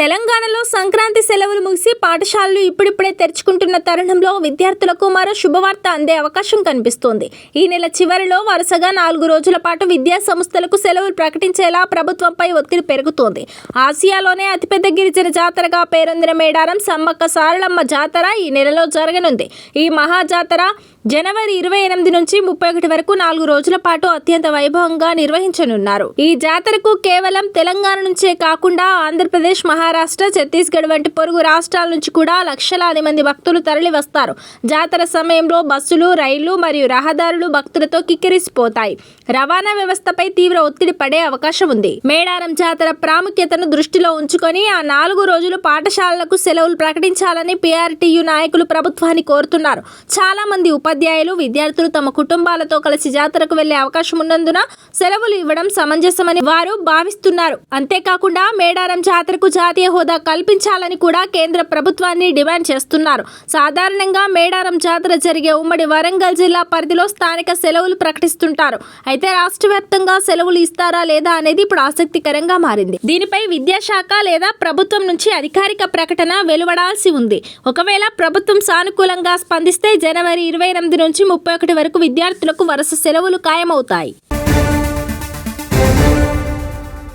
తెలంగాణలో సంక్రాంతి సెలవులు ముగిసి పాఠశాలలు ఇప్పుడిప్పుడే తెరుచుకుంటున్న తరుణంలో విద్యార్థులకు మరో శుభవార్త అందే అవకాశం కనిపిస్తోంది. ఈ నెల చివరిలో వరుసగా నాలుగు రోజుల పాటు విద్యా సంస్థలకు సెలవులు ప్రకటించేలా ప్రభుత్వంపై ఒత్తిడి పెరుగుతోంది. ఆసియాలోనే అతిపెద్ద గిరిజన జాతరగా పేరొందిన మేడారం సమ్మక్క సారలమ్మ జాతర ఈ నెలలో జరగనుంది. ఈ మహా జాతర జనవరి ఇరవై ఎనిమిది నుంచి ముప్పై ఒకటి వరకు నాలుగు రోజుల పాటు అత్యంత వైభవంగా నిర్వహించనున్నారు. ఈ జాతరకు కేవలం తెలంగాణ నుంచే కాకుండా ఆంధ్రప్రదేశ్ మహా మహారాష్ట్ర ఛత్తీస్గఢ్ వంటి పొరుగు రాష్ట్రాల నుంచి కూడా లక్షలాది మంది భక్తులు తరలి వస్తారు జాతర సమయంలో బస్సులు రైళ్ళు మరియు రహదారులు భక్తులతో కిక్కిరిసిపోతాయి. రవాణా వ్యవస్థపై తీవ్ర ఒత్తిడి పడే అవకాశం ఉంది. మేడారం జాతర ప్రాముఖ్యతను దృష్టిలో ఉంచుకొని ఆ నాలుగు రోజులు పాఠశాలలకు సెలవులు ప్రకటించాలని పీఆర్టీయు నాయకులు ప్రభుత్వాన్ని కోరుతున్నారు. చాలా మంది ఉపాధ్యాయులు విద్యార్థులు తమ కుటుంబాలతో కలిసి జాతరకు వెళ్ళే అవకాశం ఉన్నందున సెలవులు ఇవ్వడం సమంజసమని వారు భావిస్తున్నారు. అంతేకాకుండా మేడారం జాతరకు జాతి జాతీయ హోదా కల్పించాలని కూడా కేంద్ర ప్రభుత్వాన్ని డిమాండ్ చేస్తున్నారు. సాధారణంగా మేడారం జాతర జరిగే ఉమ్మడి వరంగల్ జిల్లా పరిధిలో స్థానిక సెలవులు ప్రకటిస్తుంటారు. అయితే రాష్ట్ర వ్యాప్తంగా సెలవులు ఇస్తారా లేదా అనేది ఇప్పుడు ఆసక్తికరంగా మారింది. దీనిపై విద్యాశాఖ లేదా ప్రభుత్వం నుంచి అధికారిక ప్రకటన వెలువడాల్సి ఉంది. ఒకవేళ ప్రభుత్వం సానుకూలంగా స్పందిస్తే జనవరి ఇరవై ఎనిమిది నుంచి ముప్పై ఒకటి వరకు విద్యార్థులకు వరుస సెలవులు ఖాయమవుతాయి.